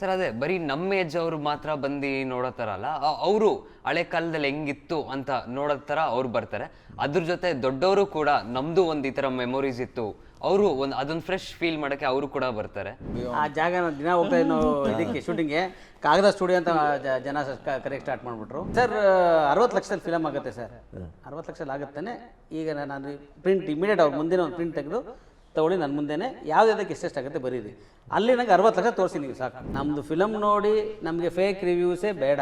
Sir ಅದೇ ಬರೀ ನಮ್ಮ ಏಜ್ ಅವರು ಮಾತ್ರ ಬಂದು ನೋಡೋ ಥರ ಅಲ್ಲ ಅವರು ಹಳೆ ಕಾಲದಲ್ಲಿ ಹೆಂಗಿತ್ತು ಅಂತ ನೋಡೋ ಥರ ಅವ್ರು ಬರ್ತಾರೆ. ಅದ್ರ ಜೊತೆ ದೊಡ್ಡವರು ಕೂಡ ನಮ್ದು ಒಂದು ಈ ಥರ ಮೆಮೊರೀಸ್ ಇತ್ತು. ಅವರು ಒಂದು ಅದೊಂದು ಫ್ರೆಶ್ ಫೀಲ್ ಮಾಡೋಕ್ಕೆ ಅವರು ಕೂಡ ಬರ್ತಾರೆ. ಆ ಜಾಗನ ದಿನ ಹೋಗ್ತಾ ನಾವು ಇದಕ್ಕೆ ಶೂಟಿಂಗ್ಗೆ ಕಾಗದ ಸ್ಟುಡಿಯೋ ಅಂತ ಜ- ಜನ ಕರೆಕ್ಟ್ ಸ್ಟಾರ್ಟ್ ಮಾಡಿಬಿಟ್ರು. ಸರ್ ಅರವತ್ತು ಲಕ್ಷದಲ್ಲಿ ಫಿಲಮ್ ಆಗುತ್ತೆ ಸರ್ ಅರವತ್ತು ಲಕ್ಷದಲ್ಲಿ ಆಗುತ್ತಾನೆ. ಈಗ ನಾನು ಪ್ರಿಂಟ್ ಇಮಿಡಿಯೇಟ್ ಅವ್ರು ಮುಂದಿನ ಒಂದು ಪ್ರಿಂಟ್ ತೆಗೆದು ತಗೊಳ್ಳಿ ನನ್ನ ಮುಂದೆನೆ ಯಾವ್ದಾದಕ್ಕೆ ಎಷ್ಟೆಷ್ಟಾಗುತ್ತೆ ಬರೀರಿ. ಅಲ್ಲಿ ನಂಗೆ ಅರವತ್ತು ಲಕ್ಷ ತೋರಿಸಿ ನೀವು ಸಾಕು. ನಮ್ಮದು ಫಿಲಮ್ ನೋಡಿ ನಮಗೆ ಫೇಕ್ ರಿವ್ಯೂಸೇ ಬೇಡ.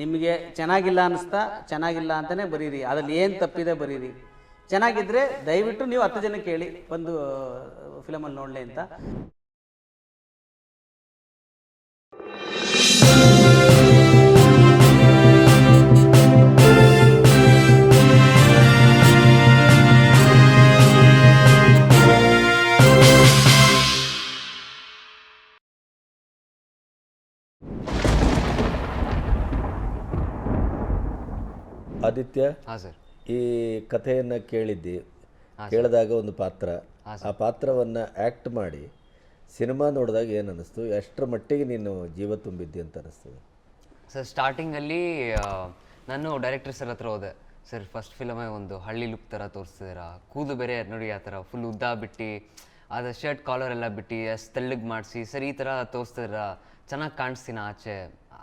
ನಿಮಗೆ ಚೆನ್ನಾಗಿಲ್ಲ ಅನಿಸ್ತಾ ಚೆನ್ನಾಗಿಲ್ಲ ಅಂತಲೇ ಬರೀರಿ. ಅದರಲ್ಲಿ ಏನು ತಪ್ಪಿದೆ ಬರೀರಿ. ಚೆನ್ನಾಗಿದ್ದರೆ ದಯವಿಟ್ಟು ನೀವು ಹತ್ತು ಜನ ಕೇಳಿ, ಬಂದು ಫಿಲಮಲ್ಲಿ ನೋಡಲಿ ಅಂತ. ಆದಿತ್ಯ ಹಾಂ ಸರ್. ಈ ಕಥೆಯನ್ನು ಕೇಳಿದ್ದಿ. ಕೇಳಿದಾಗ ಒಂದು ಪಾತ್ರ. ಆ ಪಾತ್ರವನ್ನು ಆ್ಯಕ್ಟ್ ಮಾಡಿ ಸಿನಿಮಾ ನೋಡಿದಾಗ ಏನು ಅನಿಸ್ತು? ಎಷ್ಟರ ಮಟ್ಟಿಗೆ ನೀನು ಜೀವ ತುಂಬಿದ್ದಿ ಅಂತ ಅನಿಸ್ತು ಸರ್ ಸ್ಟಾರ್ಟಿಂಗಲ್ಲಿ ನಾನು ಡೈರೆಕ್ಟರ್ ಸರ್ ಹತ್ರ ಹೋದೆ. ಸರ್ ಫಸ್ಟ್ ಫಿಲಮೇ ಒಂದು ಹಳ್ಳಿ ಲುಕ್ ಥರ ತೋರಿಸ್ತಿದ್ದೀರಾ ಕೂದು ಬೇರೆ ನೋಡಿ ಆ ಥರ ಫುಲ್ ಉದ್ದ ಬಿಟ್ಟು ಅದು ಶರ್ಟ್ ಕಾಲರ್ ಎಲ್ಲ ಬಿಟ್ಟು ಅಷ್ಟು ತೆಳ್ಳಗೆ ಮಾಡಿಸಿ ಸರ್ ಈ ಥರ ತೋರಿಸ್ತಿದ್ದೀರಾ ಚೆನ್ನಾಗಿ ಕಾಣಿಸ್ತೀನ ಆಚೆ?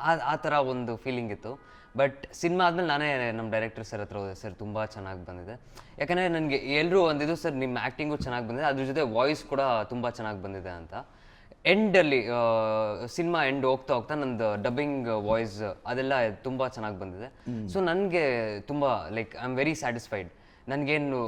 ಆ ಆ ಥರ ಒಂದು ಫೀಲಿಂಗ್ ಇತ್ತು. ಬಟ್ ಸಿನಿಮಾ ಆದಮೇಲೆ ನಾನೇ ನಮ್ಮ ಡೈರೆಕ್ಟರ್ ಸರ್ ಹತ್ರ ಹೋದೆ. ಸರ್ ತುಂಬ ಚೆನ್ನಾಗಿ ಬಂದಿದೆ. ಯಾಕಂದರೆ ನನಗೆ ಎಲ್ಲರೂ ಒಂದಿದ್ದು ಸರ್ ನಿಮ್ಮ ಆ್ಯಕ್ಟಿಂಗು ಚೆನ್ನಾಗಿ ಬಂದಿದೆ. ಅದ್ರ ಜೊತೆ ವಾಯ್ಸ್ ಕೂಡ ತುಂಬ ಚೆನ್ನಾಗಿ ಬಂದಿದೆ ಅಂತ. ಎಂಡಲ್ಲಿ ಸಿನಿಮಾ ಎಂಡ್ ಹೋಗ್ತಾ ಹೋಗ್ತಾ ನಂದು ಡಬ್ಬಿಂಗ್ ವಾಯ್ಸ್ ಅದೆಲ್ಲ ತುಂಬ ಚೆನ್ನಾಗಿ ಬಂದಿದೆ. ಸೊ ನನಗೆ ತುಂಬ like I am very satisfied ನನಗೇನು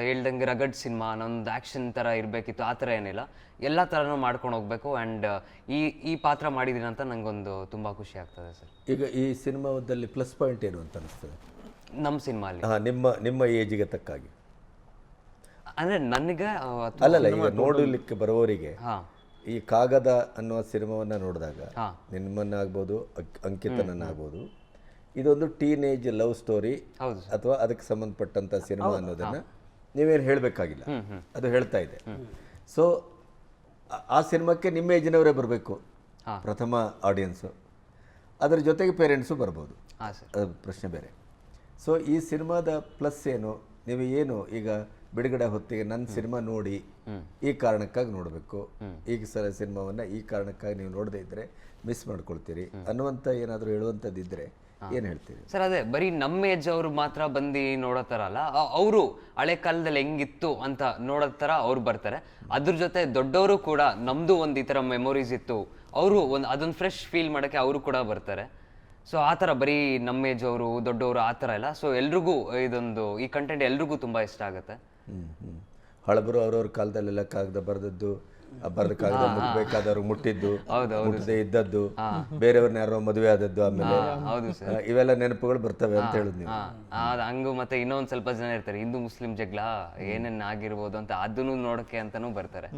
ಹೇಳ್ದಂಗೆ ರಗಡ್ ಸಿನಿಮಾ ನಂದು ಆ್ಯಕ್ಷನ್ ಥರ ಇರಬೇಕಿತ್ತು ಆ ಥರ ಏನಿಲ್ಲ. ಎಲ್ಲ ಥರನೂ ಮಾಡ್ಕೊಂಡು ಹೋಗಬೇಕು ಆ್ಯಂಡ್ ಈ ಈ ಪಾತ್ರ ಮಾಡಿದ್ದೀನಿ ಅಂತ ನನಗೊಂದು ತುಂಬ ಖುಷಿ ಆಗ್ತದೆ ಸರ್. ಈಗ ಈ ಸಿನಿಮಾದಲ್ಲಿ ಪ್ಲಸ್ ಪಾಯಿಂಟ್ ಏನು ಅಂತ ಅನಿಸ್ತದೆ? ನಮ್ಮ ಸಿನಿಮಾಲಿ ಹಾಂ ನಿಮ್ಮ ನಿಮ್ಮ ಏಜಿಗೆ ತಕ್ಕಾಗಿ. ಅಂದರೆ ನನಗೆ ಅಲ್ಲಲ್ಲ ಈಗ ನೋಡಲಿಕ್ಕೆ ಬರೋರಿಗೆ ಹಾಂ. ಈ ಕಾಗದ ಅನ್ನುವ ಸಿನಿಮಾವನ್ನು ನೋಡಿದಾಗ. ನಿಮ್ಮನ್ನಾಗ್ಬೋದು ಅಕ್- ಅಂಕಿತನನ್ನಾಗ್ಬೋದು ಇದೊಂದು ಟೀನೇಜ್ ಲವ್ ಸ್ಟೋರಿ ಅಥವಾ ಅದಕ್ಕೆ ಸಂಬಂಧಪಟ್ಟಂಥ ಸಿನಿಮಾ ಅನ್ನೋದನ್ನು ನೀವೇನು ಹೇಳಬೇಕಾಗಿಲ್ಲ. ಅದು ಹೇಳ್ತಾ ಇದೆ. ಸೊ ಆ ಸಿನಿಮಾಕ್ಕೆ ನಿಮ್ಮ ಏಜಿನವರೇ ಬರಬೇಕು. ಪ್ರಥಮ ಆಡಿಯನ್ಸು ಅದರ ಜೊತೆಗೆ ಪೇರೆಂಟ್ಸು ಬರ್ಬೋದು. ಅದು ಪ್ರಶ್ನೆ ಬೇರೆ. ಸೊ ಈ ಸಿನಿಮಾದ ಪ್ಲಸ್ ಏನು? ನೀವು ಏನು ಈಗ ಬಿಡುಗಡೆ ಹೊತ್ತಿಗೆ ನನ್ನ ಸಿನಿಮಾ ನೋಡಿ ಈ ಕಾರಣಕ್ಕಾಗಿ ನೋಡಬೇಕು. ಈಗ ಸಲ ಸಿನಿಮಾವನ್ನು ಈ ಕಾರಣಕ್ಕಾಗಿ ನೀವು ನೋಡದೇ ಇದ್ದರೆ ಮಿಸ್ ಮಾಡ್ಕೊಳ್ತೀರಿ ಅನ್ನುವಂಥ ಏನಾದರೂ ಹೇಳುವಂಥದ್ದಿದ್ದರೆ ಏನು ಹೇಳ್ತೀರಿ? ಸರ್ ಅದೇ ಬರೀ ನಮ್ಮ ಏಜ್ ಅವರು ಮಾತ್ರ ಬಂದು ನೋಡೋ ಥರ ಅಲ್ಲ ಅವರು ಹಳೆ ಕಾಲದಲ್ಲಿ ಹೆಂಗಿತ್ತು ಅಂತ ನೋಡೋ ಥರ ಅವ್ರು ಬರ್ತಾರೆ. ಅದ್ರ ಜೊತೆ ದೊಡ್ಡವರು ಕೂಡ ನಮ್ದು ಒಂದು ಈ ಥರ ಮೆಮೊರೀಸ್ ಇತ್ತು. ಅವರು ಒಂದು ಅದೊಂದು ಫ್ರೆಶ್ ಫೀಲ್ ಮಾಡೋಕ್ಕೆ ಅವರು ಕೂಡ ಬರ್ತಾರೆ. ಸೊ ಆ ಥರ ಬರೀ ನಮ್ಮ ಏಜ್ ಅವರು ದೊಡ್ಡವರು ಆ ಥರ ಇಲ್ಲ. ಸೊ ಎಲ್ರಿಗೂ ಇದೊಂದು ಈ ಕಂಟೆಂಟ್ ಎಲ್ರಿಗೂ ತುಂಬ ಇಷ್ಟ ಆಗುತ್ತೆ. ಹ್ಮ್ ಹ್ಮ್. ಹಳಬರು ಅವ್ರವ್ರ ಕಾಲದಲ್ಲೆಲ್ಲ ಕಾಗದ ಬರೆದದ್ದು ಬರೆದ ಮುಟ್ಬೇಕಾದವ್ರು ಮುಟ್ಟಿದ್ದು ಮುಟ್ಟದೆ ಇದ್ದದ್ದು ಬೇರೆಯವ್ರನ್ನ ಯಾರೋ ಮದುವೆ ಆದದ್ದು ಆಮೇಲೆ ಇವೆಲ್ಲ ನೆನಪುಗಳು ಬರ್ತವೆ ಅಂತ ಹೇಳುದು ನೀವು. ಹಂಗು ಮತ್ತೆ ಇನ್ನೊಂದ್ ಸ್ವಲ್ಪ ಜನ ಇರ್ತಾರೆ ಹಿಂದೂ ಮುಸ್ಲಿಂ ಜಗಳ ಏನೇನ್ ಆಗಿರ್ಬೋದು ಅಂತ ಅದನ್ನು ನೋಡಕ್ಕೆ ಅಂತಾನೂ ಬರ್ತಾರೆ.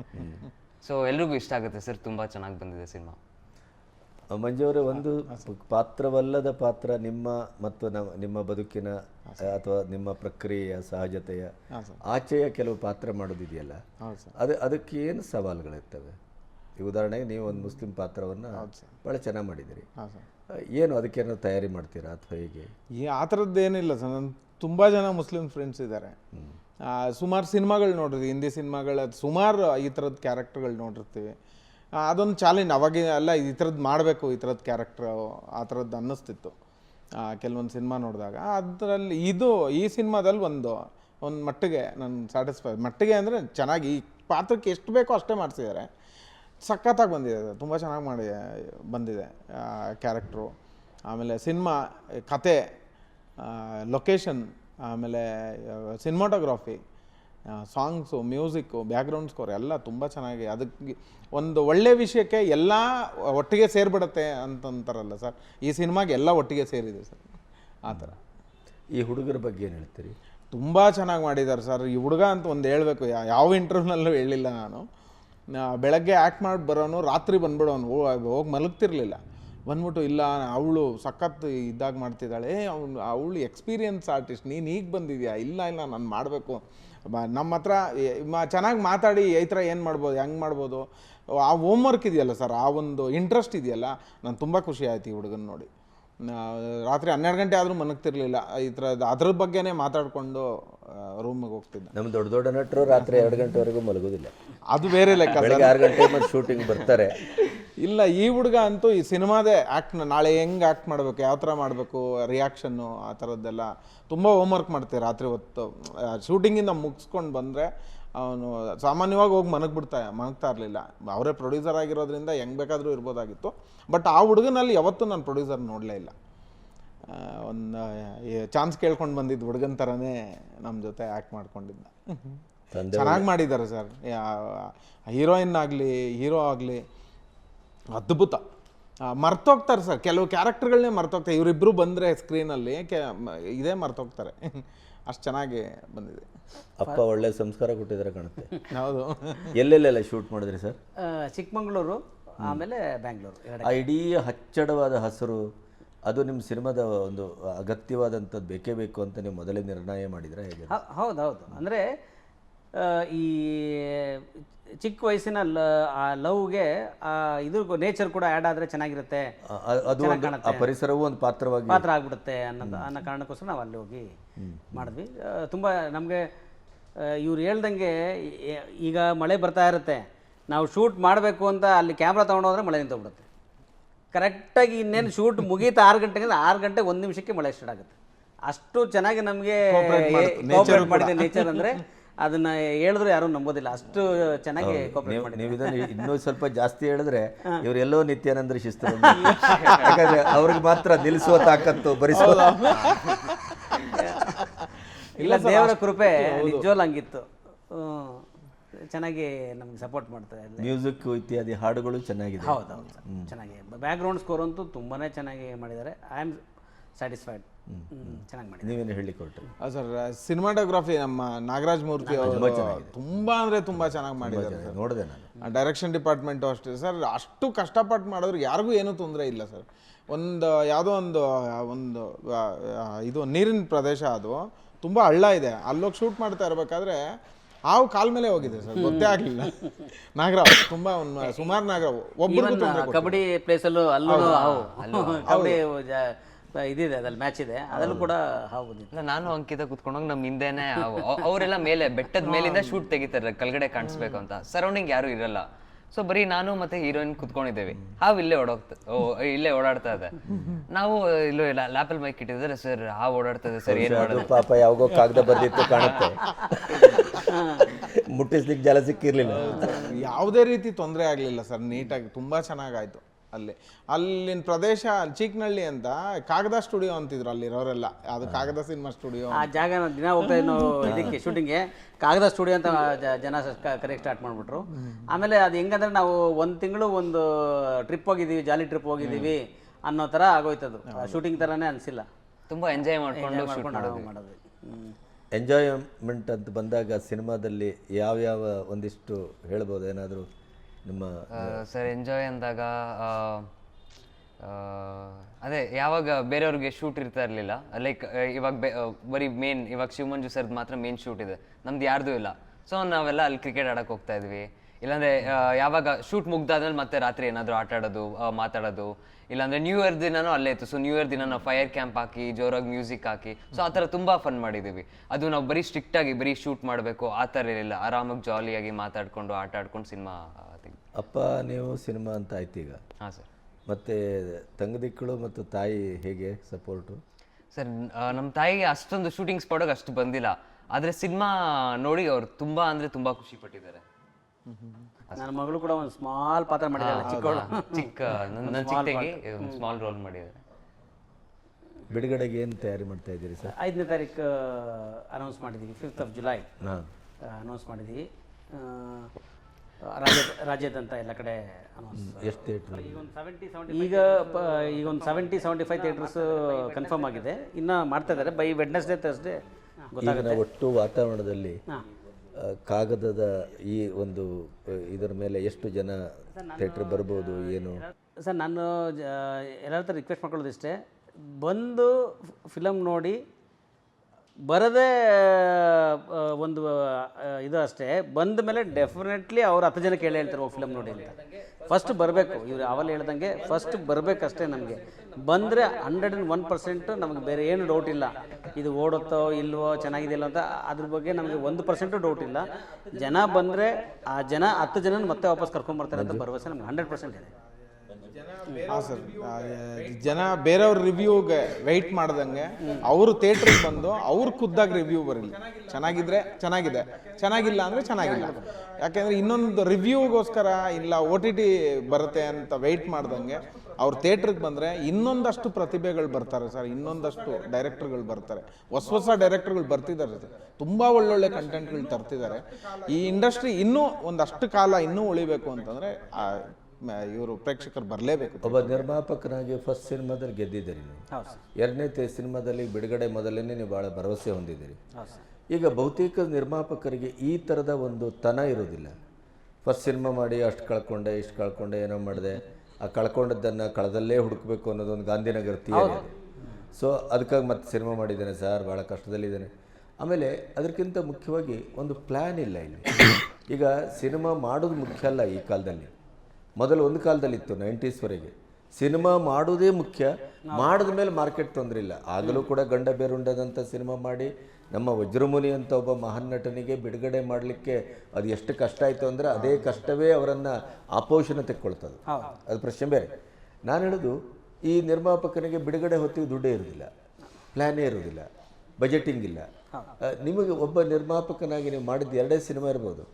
ಸೊ ಎಲ್ರಿಗೂ ಇಷ್ಟ ಆಗುತ್ತೆ ಸರ್ ತುಂಬಾ ಚೆನ್ನಾಗಿ ಬಂದಿದೆ ಸಿನಿಮಾ. ಆ, ಮಂಜು ಅವರೇ ಒಂದು ಪಾತ್ರವಲ್ಲದ ಪಾತ್ರ ನಿಮ್ಮ ಮತ್ತು ನಮ್ಮ ಬದುಕಿನ ಅಥವಾ ನಿಮ್ಮ ಪ್ರಕ್ರಿಯೆಯ ಸಹಜತೆಯ ಆಚೆಯ ಕೆಲವು ಪಾತ್ರ ಮಾಡೋದಿದೆಯಲ್ಲ? ಅದು ಅದಕ್ಕೆ ಏನು ಸವಾಲುಗಳಿರ್ತವೆ? ಈ ಉದಾಹರಣೆಗೆ ನೀವು ಒಂದು ಮುಸ್ಲಿಂ ಪಾತ್ರವನ್ನು ಭಾಳ ಚೆನ್ನಾಗಿ ಮಾಡಿದ್ದೀರಿ. ಏನು ಅದಕ್ಕೇನೋ ತಯಾರಿ ಮಾಡ್ತೀರಾ ಅಥವಾ ಹೇಗೆ? ಈ ಆ ಥರದ್ದೇನಿಲ್ಲ ಸರ್. ನನ್ನ ತುಂಬ ಜನ ಮುಸ್ಲಿಂ ಫ್ರೆಂಡ್ಸ್ ಇದ್ದಾರೆ. ಸುಮಾರು ಸಿನಿಮಾಗಳು ನೋಡಿರಿ ಹಿಂದಿ ಸಿನಿಮಾಗಳ ಸುಮಾರು ಈ ಥರದ ಕ್ಯಾರೆಕ್ಟರ್ಗಳು ನೋಡಿರ್ತೀವಿ. ಅದೊಂದು ಚಾಲೆಂಜ್ ಅವಾಗ ಅಲ್ಲ, ಈ ಥರದ್ದು ಮಾಡಬೇಕು, ಈ ಥರದ್ದು ಕ್ಯಾರೆಕ್ಟ್ರು ಆ ಥರದ್ದು ಅನ್ನಿಸ್ತಿತ್ತು. ಕೆಲವೊಂದು ಸಿನಿಮಾ ನೋಡಿದಾಗ. ಅದರಲ್ಲಿ ಇದು, ಈ ಸಿನಿಮಾದಲ್ಲಿ ಒಂದು ಒಂದು ಮಟ್ಟಿಗೆ ನಾನು ಸ್ಯಾಟಿಸ್ಫೈ ಮಟ್ಟಿಗೆ ಅಂದರೆ ಚೆನ್ನಾಗಿ, ಈ ಪಾತ್ರಕ್ಕೆ ಎಷ್ಟು ಬೇಕೋ ಅಷ್ಟೇ ಮಾಡಿಸಿದ್ದಾರೆ. ಸಖತ್ತಾಗಿ ಬಂದಿದೆ ಅದು. ತುಂಬ ಚೆನ್ನಾಗಿ ಮಾಡಿ, ಬಂದಿದೆ ಕ್ಯಾರೆಕ್ಟ್ರು ಆಮೇಲೆ ಸಿನಿಮಾ ಕತೆ ಲೊಕೇಶನ್ ಆಮೇಲೆ cinematography songs music background score ಎಲ್ಲ ತುಂಬ ಚೆನ್ನಾಗಿ ಅದಕ್ಕೆ ಒಂದು ಒಳ್ಳೆ ವಿಷಯಕ್ಕೆ ಎಲ್ಲ ಒಟ್ಟಿಗೆ ಸೇರಿಬಿಡುತ್ತೆ ಅಂತಂತಾರಲ್ಲ ಸರ್ ಈ ಸಿನಿಮಾಗೆ ಎಲ್ಲ ಒಟ್ಟಿಗೆ ಸೇರಿದೆ ಸರ್ ಆ ಥರ. ಈ ಹುಡುಗರ ಬಗ್ಗೆ ಏನು ಹೇಳ್ತೀರಿ? ತುಂಬ ಚೆನ್ನಾಗಿ ಮಾಡಿದ್ದಾರೆ ಸರ್ ಈ ಹುಡುಗ ಅಂತ ಒಂದು ಹೇಳಬೇಕು ಯಾವ ಇಂಟರ್ವ್ಯೂನಲ್ಲೂ ಹೇಳಿಲ್ಲ ನಾನು. ಬೆಳಗ್ಗೆ ಆ್ಯಕ್ಟ್ ಮಾಡಿ ಬರೋನು ರಾತ್ರಿ ಬಂದ್ಬಿಡೋನು ಹೋಗಿ ಮಲಗ್ತಿರ್ಲಿಲ್ಲ. ಬಂದ್ಬಿಟ್ಟು ಇಲ್ಲ ಅವಳು ಸಖತ್ ಇದ್ದಾಗ ಮಾಡ್ತಿದ್ದಾಳೆ ಅವ್ನು ಅವಳು ಎಕ್ಸ್ಪೀರಿಯನ್ಸ್ ಆರ್ಟಿಸ್ಟ್ ನೀನು ಈಗ ಬಂದಿದ್ಯಾ? ಇಲ್ಲ ಇಲ್ಲ ನಾನು ಮಾಡಬೇಕು. ನಮ್ಮ ಹತ್ರ ಚೆನ್ನಾಗಿ ಮಾತಾಡಿ ಈ ಥರ ಏನು ಮಾಡ್ಬೋದು ಹೆಂಗೆ ಮಾಡ್ಬೋದು ಆ ಹೋಮ್ವರ್ಕ್ ಇದೆಯಲ್ಲ ಸರ್ ಆ ಒಂದು ಇಂಟ್ರೆಸ್ಟ್ ಇದೆಯಲ್ಲ ನಾನು ತುಂಬ ಖುಷಿ ಆಯ್ತು ಈ ಹುಡುಗನ ನೋಡಿ. ರಾತ್ರಿ ಹನ್ನೆರಡು ಗಂಟೆ ಆದರೂ ಮನಗ್ತಿರ್ಲಿಲ್ಲ ಈ ಥರ ಅದ್ರ ಬಗ್ಗೆನೇ ಮಾತಾಡಿಕೊಂಡು ರೂಮಿಗೆ ಹೋಗ್ತಿದ್ದೆ. ನಮ್ಮ ದೊಡ್ಡ ದೊಡ್ಡ ನಟರು ರಾತ್ರಿ ಎರಡು ಗಂಟೆವರೆಗೂ ಮಲಗೋದಿಲ್ಲ. ಅದು ಬೇರೆ ಲೆಕ್ಕ ಆರು ಗಂಟೆ ಮತ್ತು ಶೂಟಿಂಗ್ ಬರ್ತಾರೆ. ಇಲ್ಲ ಈ ಹುಡುಗ ಅಂತೂ ಈ ಸಿನಿಮಾದೇ ಆ್ಯಕ್ಟ್ ನಾಳೆ ಹೆಂಗೆ ಆ್ಯಕ್ಟ್ ಮಾಡಬೇಕು ಯಾವ ಥರ ಮಾಡಬೇಕು ರಿಯಾಕ್ಷನ್ನು ಆ ಥರದ್ದೆಲ್ಲ ತುಂಬ ಹೋಮ್ವರ್ಕ್ ಮಾಡ್ತೀವಿ ರಾತ್ರಿ ಹೊತ್ತು. ಶೂಟಿಂಗಿಂದ ಮುಗಿಸ್ಕೊಂಡು ಬಂದರೆ ಅವನು ಸಾಮಾನ್ಯವಾಗಿ ಹೋಗಿ ಮನಗ್ಬಿಡ್ತಾ ಮನಗ್ತಾ ಇರಲಿಲ್ಲ. ಅವರೇ ಪ್ರೊಡ್ಯೂಸರ್ ಆಗಿರೋದ್ರಿಂದ ಹೆಂಗೆ ಬೇಕಾದರೂ ಇರ್ಬೋದಾಗಿತ್ತು. ಬಟ್ ಆ ಹುಡುಗನಲ್ಲಿ ಯಾವತ್ತೂ ನಾನು ಪ್ರೊಡ್ಯೂಸರ್ ನೋಡಲೇ ಇಲ್ಲ. ಒಂದು ಚಾನ್ಸ್ ಕೇಳ್ಕೊಂಡು ಬಂದಿದ್ದ ಹುಡುಗನ ಥರನೇ ನಮ್ಮ ಜೊತೆ ಆ್ಯಕ್ಟ್ ಮಾಡ್ಕೊಂಡಿದ್ದ ಚೆನ್ನಾಗಿ ಮಾಡಿದ್ದಾರೆ ಸರ್ ಹೀರೋಯಿನ್ ಆಗಲಿ ಹೀರೋ ಆಗಲಿ ಅದ್ಭುತ. ಮರ್ತೋಗ್ತಾರೆ ಸರ್. ಕೆಲವು ಕ್ಯಾರೆಕ್ಟರ್ಗಳನ್ನೇ ಮರ್ತೋಗ್ತಾರೆ. ಇವರಿಬ್ಬರು ಬಂದರೆ ಸ್ಕ್ರೀನಲ್ಲಿ ಕೆ ಇದೇ ಮರ್ತೋಗ್ತಾರೆ. ಅಷ್ಟು ಚೆನ್ನಾಗಿ ಬಂದಿದೆ. ಅಪ್ಪ ಒಳ್ಳೆ ಸಂಸ್ಕಾರ ಕೊಟ್ಟಿದ್ದಾರೆ ಕಾಣುತ್ತೆ. ಹೌದು. ಎಲ್ಲೆಲ್ಲೆಲ್ಲ ಶೂಟ್ ಮಾಡಿದ್ರಿ ಸರ್? ಚಿಕ್ಕಮಗಳೂರು ಆಮೇಲೆ ಬ್ಯಾಂಗ್ಳೂರು ಆ ಇಡೀ ಹಚ್ಚಡವಾದ ಹಸಿರು ಅದು ನಿಮ್ಮ ಸಿನಿಮಾದ ಒಂದು ಅಗತ್ಯವಾದಂಥದ್ದು ಬೇಕೇ ಬೇಕು ಅಂತ ನೀವು ಮೊದಲೇ ನಿರ್ಣಯ ಮಾಡಿದ್ರೆ ಹೇಗೆ? ಹೌದೌದು ಹೌದು. ಅಂದರೆ ಈ ಚಿಕ್ಕ ವಯಸ್ಸಿನ ಲ ಆ ಲವ್ಗೆ ಇದು ನೇಚರ್ ಕೂಡ ಆ್ಯಡ್ ಆದರೆ ಚೆನ್ನಾಗಿರುತ್ತೆ. ಅದು ಆ ಪರಿಸರವೂ ಒಂದು ಪಾತ್ರವಾಗಿ ಪಾತ್ರ ಆಗ್ಬಿಡುತ್ತೆ ಅನ್ನೋದು ಅನ್ನೋ ಕಾರಣಕ್ಕೋಸ್ಕರ ನಾವು ಅಲ್ಲಿ ಹೋಗಿ ಮಾಡಿದ್ವಿ. ತುಂಬ ನಮಗೆ ಇವ್ರು ಹೇಳ್ದಂಗೆ ಈಗ ಮಳೆ ಬರ್ತಾ ಇರುತ್ತೆ. ನಾವು ಶೂಟ್ ಮಾಡಬೇಕು ಅಂತ ಅಲ್ಲಿ ಕ್ಯಾಮ್ರಾ ತೊಗೊಂಡೋದ್ರೆ ಮಳೆ ನಿಂತೋಗ್ಬಿಡುತ್ತೆ ಕರೆಕ್ಟಾಗಿ ಇನ್ನೇನು ಶೂಟ್ ಮುಗೀತು ಆರು ಗಂಟೆಗೆ ಆರು ಗಂಟೆ ಒಂದು ನಿಮಿಷಕ್ಕೆ ಮಳೆ ಸ್ಟಾರ್ಟ್ ಆಗುತ್ತೆ. ಅಷ್ಟು ಚೆನ್ನಾಗಿ ನಮಗೆ ಮಾಡಿದೆ ನೇಚರ್ ಅಂದರೆ ಅದನ್ನ ಹೇಳಿದ್ರು ಯಾರು ನಂಬೋದಿಲ್ಲ. ಅಷ್ಟು ಚೆನ್ನಾಗಿ ಕೋಪರೇಟ್ ನೀವು ನೀವು ಇದನ್ನು ಇನ್ನೂ ಸ್ವಲ್ಪ ಜಾಸ್ತಿ ಹೇಳಿದ್ರೆ ಇವರೆಲ್ಲೋ ನಿತ್ಯಾನಂದ್ರ ಶಿಸ್ತು ಯಾಕಂದ್ರೆ ಅವ್ರಿಗೆ ಮಾತ್ರ ನಿಲ್ಲಿಸುವ ತಾಕತ್ತು ಭರಿಸುವ ಇಲ್ಲ ದೇವರ ಕೃಪೆ ನಿಜವಲ್ಲ ಹಂಗಿತ್ತು. ಚೆನ್ನಾಗಿ ನಮ್ಗೆ ಸಪೋರ್ಟ್ ಮಾಡ್ತಾರೆ ಮ್ಯೂಸಿಕ್ ಇತ್ಯಾದಿ ಹಾಡುಗಳು ಚೆನ್ನಾಗಿದೆ. ಹೌದು. ಚೆನ್ನಾಗಿ. ಬ್ಯಾಕ್ಗ್ರೌಂಡ್ ಸ್ಕೋರ್ ಅಂತೂ ತುಂಬಾ ಚೆನ್ನಾಗಿ ಮಾಡಿದ್ದಾರೆ. ಐ ಆಮ್ ಸ್ಯಾಟಿಸ್ಫೈಡ್ ಚೆನ್ನಾಗಿ ನೀವೇನು ಸರ್ ಸಿನಿಮಾಟೋಗ್ರಫಿ ನಮ್ಮ ನಾಗರಾಜ್ ಮೂರ್ತಿ ಅವರು ತುಂಬ ಅಂದರೆ ತುಂಬ ಚೆನ್ನಾಗಿ ಮಾಡಿದ್ದಾರೆ ಸರ್. ನೋಡಿದೆ ನಾನು. ಡೈರೆಕ್ಷನ್ ಡಿಪಾರ್ಟ್ಮೆಂಟು ಅಷ್ಟೇ. ಸರ್ ಅಷ್ಟು ಕಷ್ಟಪಟ್ಟು ಮಾಡಿದ್ರು ಯಾರಿಗೂ ಏನೂ ತೊಂದರೆ ಇಲ್ಲ ಸರ್. ಒಂದು ಯಾವುದೋ ಒಂದು ಒಂದು ಇದು ನೀರಿನ ಪ್ರದೇಶ ಅದು ತುಂಬ ಹಳ್ಳ ಇದೆ. ಅಲ್ಲೋಗಿ ಶೂಟ್ ಮಾಡ್ತಾ ಇರಬೇಕಾದ್ರೆ ಹಾವು ಕಾಲ್ ಮೇಲೆ ಹೋಗಿದೆ ಸರ್. ಗೊತ್ತೇ ಆಗಲಿಲ್ಲ. ನಾಗರಾವ್ ತುಂಬಾ ಒಂದು ಸುಮಾರು ನಾಗರಾವ್. ಒಬ್ಬರು ಕಬಡ್ಡಿ ಪ್ಲೇಸಲ್ಲೂ ಅಲ್ಲೂ ಹಾವು. ಕಬಡ್ಡಿ ಇದಿದೆ ಅದ್ರಲ್ಲಿ ಮ್ಯಾಚ್ ಇದೆ. ಅದರಲ್ಲೂ ಕೂಡ ಹಾವು ಬಂದಿತ್ತು. ನಾನು ಅಂಕಿತ ಕುತ್ಕೊಂಡೋಗಿ ನಮ್ಮ ಹಿಂದೆನೆ ಅವ್- ಅವ್- ಅವರೆಲ್ಲ ಮೇಲೆ ಬೆಟ್ಟದ ಮೇಲಿಂದ ಶೂಟ್ ತೆಗಿತಾರೆ ಕೆಳಗಡೆ ಕಾಣಿಸ್ಬೇಕು ಅಂತ. ಸರೌಂಡಿಂಗ್ ಯಾರು ಇರಲ್ಲ. ಸೊ ಬರೀ ನಾನು ಮತ್ತೆ ಹೀರೋಯಿನ್ ಕುತ್ಕೊಂಡಿದ್ದೇವೆ. ಹಾವು ಇಲ್ಲೇ ಓಡೋಗ್ತ ಓ ಇಲ್ಲೇ ಓಡಾಡ್ತಾ ಇದೆ. ನಾವು ಇಲ್ಲ ಲ್ಯಾಪಲ್ ಮೈಕ್ ಇಟ್ಟಿದ್ರೆ ಸರ್ ಹಾವು ಓಡಾಡ್ತಾ ಇದೆ ಸರ್ ಏನು ಮಾಡೋದು? ಪಾಪ ಯಾವಾಗೋ ಕಾಗದ ಬರ್ದಿತ್ತು ಕಾಣುತ್ತೆ. ಮುಟ್ಟಿಸ್ಲಿಕ್ಕೆ ಜಲ ಸಿಕ್ಕಿರ್ಲಿಲ್ಲ. ಯಾವುದೇ ರೀತಿ ತೊಂದರೆ ಆಗಲಿಲ್ಲ ಸರ್ ನೀಟಾಗಿ ತುಂಬ ಚೆನ್ನಾಗಾಯ್ತು. ಅಲ್ಲಿ. ಅಲ್ಲಿನ ಪ್ರದೇಶ ಚೀಕ್ನಳ್ಳಿ ಅಂತ ಕಾಗದ ಸ್ಟುಡಿಯೋ ಅಂತಿದ್ರು ಅಲ್ಲಿರೋರೆಲ್ಲ. ಅದು ಕಾಗದ ಸಿನಿಮಾ ಸ್ಟುಡಿಯೋ ಆ ಜಾಗ ದಿನ ಹೋಗ್ತಾ ಇದಕ್ಕೆ ಶೂಟಿಂಗ್ಗೆ. ಕಾಗದ ಸ್ಟುಡಿಯೋ ಅಂತ ಜ- ಜನ ಕರೆಕ್ಟ್ ಸ್ಟಾರ್ಟ್ ಮಾಡಿಬಿಟ್ರು. ಆಮೇಲೆ ಅದು ಹೆಂಗಂದ್ರೆ ನಾವು ಒಂದು ತಿಂಗಳು ಒಂದು ಟ್ರಿಪ್ ಹೋಗಿದ್ದೀವಿ ಜಾಲಿ ಟ್ರಿಪ್ ಹೋಗಿದ್ದೀವಿ ಅನ್ನೋ ಥರ ಆಗೋಯ್ತದು. ಶೂಟಿಂಗ್ ಥರನೇ ಅನಿಸಿಲ್ಲ. ತುಂಬಾ ಎಂಜಾಯ್ ಮಾಡ್ಕೊಂಡು ಮಾಡೋದು. ಮಾಡೋದು. ಹ್ಮ್. ಎಂಜಾಯ್ಮೆಂಟ್ ಅಂತ ಬಂದಾಗ ಸಿನಿಮಾದಲ್ಲಿ ಯಾವ್ಯಾವ ಒಂದಿಷ್ಟು ಹೇಳ್ಬೋದು ಏನಾದರೂ ನಿಮ್ಮ ಸರ್ ಎಂಜಾಯ್ ಅಂದಾಗ ಅದೇ ಯಾವಾಗ ಬೇರೆಯವ್ರಿಗೆ ಶೂಟ್ ಇರ್ತಾ ಇರಲಿಲ್ಲ. ಲೈಕ್ ಇವಾಗ ಬರೀ ಮೇನ್ ಇವಾಗ ಶಿವಮಂಜು ಸರ್ದು ಮಾತ್ರ ಮೇನ್ ಶೂಟ್ ಇದೆ. ನಮ್ದು ಯಾರ್ದು ಇಲ್ಲ. ಸೊ ನಾವೆಲ್ಲ ಅಲ್ಲಿ ಕ್ರಿಕೆಟ್ ಆಡಕ್ಕೆ ಹೋಗ್ತಾ ಇದ್ವಿ. ಇಲ್ಲಾಂದ್ರೆ ಯಾವಾಗ ಶೂಟ್ ಮುಗ್ದಾದ್ಮೇಲೆ ಮತ್ತೆ ರಾತ್ರಿ ಏನಾದರೂ ಆಟ ಆಡೋದು ಮಾತಾಡೋದು. ಇಲ್ಲಾಂದ್ರೆ ನ್ಯೂ ಇಯರ್ ದಿನನೂ ಅಲ್ಲೇ ಇತ್ತು. ಸೊ ನ್ಯೂ ಇಯರ್ ದಿನ ನಾವು ಫೈರ್ ಕ್ಯಾಂಪ್ ಹಾಕಿ ಜೋರಾಗಿ ಮ್ಯೂಸಿಕ್ ಹಾಕಿ. ಸೊ ಆ ಥರ ತುಂಬ ಫನ್ ಮಾಡಿದ್ದೀವಿ ಅದು ನಾವು ಬರೀ ಸ್ಟ್ರಿಕ್ಟ್ ಆಗಿ ಬರೀ ಶೂಟ್ ಮಾಡಬೇಕು ಆ ಥರ ಇರಲಿಲ್ಲ. ಆರಾಮಾಗಿ ಜಾಲಿಯಾಗಿ ಮಾತಾಡ್ಕೊಂಡು ಆಟ ಆಡ್ಕೊಂಡು ಸಿನಿಮಾ ಅಪ್ಪ ನೀವು ಸಿನಿಮಾ ಅಂತ ಆಯ್ತು ಈಗ. ಹಾಂ ಸರ್. ಮತ್ತು ತಂಗದಿಕ್ಕಳು ಮತ್ತು ತಾಯಿ ಹೇಗೆ ಸಪೋರ್ಟು? ಸರ್ ನಮ್ಮ ತಾಯಿಗೆ ಅಷ್ಟೊಂದು ಶೂಟಿಂಗ್ ಸ್ಪಾಟಿಗೆ ಅಷ್ಟು ಬಂದಿಲ್ಲ. ಆದರೆ ಸಿನಿಮಾ ನೋಡಿ ಅವ್ರು ತುಂಬ ಅಂದರೆ ತುಂಬ ಖುಷಿ ಪಟ್ಟಿದ್ದಾರೆ. ನನ್ನ ಮಗಳು ಕೂಡ ಒಂದು ಸ್ಮಾಲ್ ಪಾತ್ರ ಮಾಡಿದ್ದಾಳೆ ಚಿಕ್ಕವಳು. ಚಿಕ್ಕ ನನ್ನ ಚಿಕ್ಕ ತಂಗಿ ಒಂದು ಸ್ಮಾಲ್ ರೋಲ್ ಮಾಡಿದ್ದಾರೆ. ಬಿಡುಗಡೆಗೆ ಏನು ತಯಾರಿ ಮಾಡ್ತಾ ಇದ್ದೀರಿ ಸರ್? ಐದನೇ ತಾರೀಕು ಅನೌನ್ಸ್ ಮಾಡಿದ್ದೀವಿ ಫಿಫ್ತ್ ಆಫ್ ಜುಲೈ ಹಾಂ. ಅನೌನ್ಸ್ ಮಾಡಿದ್ದೀವಿ. ಆ, ರಾಜ್ಯ ರಾಜ್ಯದಂತ ಎಲ್ಲ ಕಡೆ ಅನೌನ್ಸ್ ಎಷ್ಟು ಥಿಯೇಟ್ರ್ ಈಗ ಪ- ಈಗ ಒಂದು seventy seventy five theatres confirm ಆಗಿದೆ. ಇನ್ನು ಮಾಡ್ತಾ ಇದ್ದಾರೆ. ಬೈ ವೆಡ್ನೆಸ್ಡೇ ತರ್ಸ್ಡೇ ಗೊತ್ತಾಗುತ್ತೆ. ಒಟ್ಟು ವಾತಾವರಣದಲ್ಲಿ ಕಾಗದದ ಈ ಒಂದು ಇದರ ಮೇಲೆ ಎಷ್ಟು ಜನ ಥಿಯೇಟ್ರ್ ಬರ್ಬೋದು ಏನು? ಸರ್ ನಾನು ಜ- ಎಲ್ಲರ ಹತ್ರ ರಿಕ್ವೆಸ್ಟ್ ಮಾಡ್ಕೊಳ್ಳೋದಿಷ್ಟೇ. ಬಂದು ಫಿಲಮ್ ನೋಡಿ ಬರದೇ ಒಂದು ಇದು ಅಷ್ಟೇ. ಬಂದ ಮೇಲೆ ಡೆಫಿನೆಟ್ಲಿ ಅವ್ರು ಹತ್ತು ಜನಕ್ಕೆ ಹೇಳಿ ಹೇಳ್ತಾರೆ ಓ ಫಿಲಮ್ ನೋಡಿ ಅಂತ. ಫಸ್ಟ್ ಬರಬೇಕು ಇವ್ರು ಅವಲ್ಲಿ ಹೇಳ್ದಂಗೆ ಫಸ್ಟ್ ಬರಬೇಕಷ್ಟೇ ನಮಗೆ. ಬಂದರೆ ಹಂಡ್ರೆಡ್ ಆ್ಯಂಡ್ ಒನ್ ಪರ್ಸೆಂಟು ನಮಗೆ ಬೇರೆ ಏನು ಡೌಟ್ ಇಲ್ಲ. ಇದು ಓಡುತ್ತೋ ಇಲ್ವೋ ಚೆನ್ನಾಗಿದೆಯಲ್ಲ ಅಂತ ಅದ್ರ ಬಗ್ಗೆ ನಮಗೆ ಒಂದು ಪರ್ಸೆಂಟು ಡೌಟ್ ಇಲ್ಲ. ಜನ ಬಂದರೆ ಆ ಜನ ಹತ್ತು ಜನ ಮತ್ತೆ ವಾಪಸ್ ಕರ್ಕೊಂಬರ್ತಾರೆ ಅಂತ ಭರವಸೆ ನಮ್ಗೆ ಹಂಡ್ರೆಡ್ ಪರ್ಸೆಂಟ್ ಇದೆ. ಹಾಂ ಸರ್. ಜನ ಬೇರೆಯವ್ರ ರಿವ್ಯೂಗೆ ವೆಯ್ಟ್ ಮಾಡ್ದಂಗೆ ಅವರು ಥಿಯೇಟ್ರಿಗೆ ಬಂದು ಅವ್ರು ಖುದ್ದಾಗಿ ರಿವ್ಯೂ ಬರಲಿ. ಚೆನ್ನಾಗಿದ್ರೆ ಚೆನ್ನಾಗಿದೆ. ಚೆನ್ನಾಗಿಲ್ಲ ಅಂದರೆ ಚೆನ್ನಾಗಿಲ್ಲ. ಯಾಕೆಂದರೆ ಇನ್ನೊಂದು ರಿವ್ಯೂಗೋಸ್ಕರ ಇಲ್ಲ ಒ ಟಿ ಟಿ ಬರುತ್ತೆ ಅಂತ ವೆಯ್ಟ್ ಮಾಡ್ದಂಗೆ ಅವ್ರು ಥಿಯೇಟ್ರಿಗೆ ಬಂದರೆ ಇನ್ನೊಂದಷ್ಟು ಪ್ರತಿಭೆಗಳು ಬರ್ತಾರೆ ಸರ್. ಇನ್ನೊಂದಷ್ಟು ಡೈರೆಕ್ಟರ್ಗಳು ಬರ್ತಾರೆ. ಹೊಸ ಹೊಸ ಡೈರೆಕ್ಟರ್ಗಳು ಬರ್ತಿದ್ದಾರೆ ಸರ್. ತುಂಬ ಒಳ್ಳೊಳ್ಳೆ ಕಂಟೆಂಟ್ಗಳು ತರ್ತಿದ್ದಾರೆ. ಈ ಇಂಡಸ್ಟ್ರಿ ಇನ್ನೂ ಒಂದಷ್ಟು ಕಾಲ ಇನ್ನೂ ಉಳಿಬೇಕು ಅಂತಂದರೆ ಇವರು ಪ್ರೇಕ್ಷಕರು ಬರಲೇಬೇಕು ಒಬ್ಬ ನಿರ್ಮಾಪಕನಾಗಿ ಫಸ್ಟ್ ಸಿನಿಮಾದಲ್ಲಿ ಗೆದ್ದಿದ್ದೀರಿ ನೀವು. ಹೌದು ಎರಡನೇ ತೇ ಸಿನಿಮಾದಲ್ಲಿ ಬಿಡುಗಡೆ ಮೊದಲನೇ ನೀವು ಭಾಳ ಭರವಸೆ ಹೊಂದಿದ್ದೀರಿ. ಹೌದು ಈಗ ಬಹುತೇಕ ನಿರ್ಮಾಪಕರಿಗೆ ಈ ಥರದ ಒಂದು ತನ ಇರೋದಿಲ್ಲ. ಫಸ್ಟ್ ಸಿನಿಮಾ ಮಾಡಿ ಅಷ್ಟು ಕಳ್ಕೊಂಡೆ ಇಷ್ಟು ಕಳ್ಕೊಂಡೆ ಏನೋ ಮಾಡಿದೆ. ಆ ಕಳ್ಕೊಂಡದ್ದನ್ನು ಕಳದಲ್ಲೇ ಹುಡುಕಬೇಕು ಅನ್ನೋದೊಂದು ಗಾಂಧಿನಗರ ಥಿಯರಿ ಸೊ ಅದಕ್ಕಾಗಿ ಮತ್ತೆ ಸಿನಿಮಾ ಮಾಡಿದ್ದೇನೆ ಸರ್ ಭಾಳ ಕಷ್ಟದಲ್ಲಿದ್ದೇನೆ. ಆಮೇಲೆ ಅದಕ್ಕಿಂತ ಮುಖ್ಯವಾಗಿ ಒಂದು ಪ್ಲ್ಯಾನ್ ಇಲ್ಲ ಇಲ್ಲಿ. ಈಗ ಸಿನಿಮಾ ಮಾಡೋದು ಮುಖ್ಯ ಅಲ್ಲ ಈ ಕಾಲದಲ್ಲಿ. ಮೊದಲು ಒಂದು ಕಾಲದಲ್ಲಿತ್ತು ನೈಂಟೀಸ್ವರೆಗೆ ಸಿನಿಮಾ ಮಾಡೋದೇ ಮುಖ್ಯ. ಮಾಡಿದ ಮೇಲೆ ಮಾರ್ಕೆಟ್ ತೊಂದರೆ ಇಲ್ಲ. ಆಗಲೂ ಕೂಡ ಗಂಡ ಬೇರುಂಡದಂಥ ಸಿನಿಮಾ ಮಾಡಿ ನಮ್ಮ ವಜ್ರಮುನಿ ಅಂತ ಒಬ್ಬ ಮಹಾನ್ ನಟನಿಗೆ ಬಿಡುಗಡೆ ಮಾಡಲಿಕ್ಕೆ ಅದು ಎಷ್ಟು ಕಷ್ಟ ಆಯಿತು ಅಂದರೆ ಅದೇ ಕಷ್ಟವೇ ಅವರನ್ನು ಆಪೋಷಣ ತೆಕ್ಕೊಳ್ತದೆ. ಅದು ಪ್ರಶ್ನೆ ಬೇರೆ. ನಾನು ಹೇಳೋದು ಈ ನಿರ್ಮಾಪಕನಿಗೆ ಬಿಡುಗಡೆ ಹೊತ್ತಿಗೆ ದುಡ್ಡೇ ಇರೋದಿಲ್ಲ. ಪ್ಲ್ಯಾನೇ ಇರೋದಿಲ್ಲ. ಬಜೆಟಿಂಗ್ ಇಲ್ಲ. ನಿಮಗೆ ಒಬ್ಬ ನಿರ್ಮಾಪಕನಾಗಿ ನೀವು ಮಾಡಿದ ಎರಡೇ ಸಿನಿಮಾ ಇರ್ಬೋದು.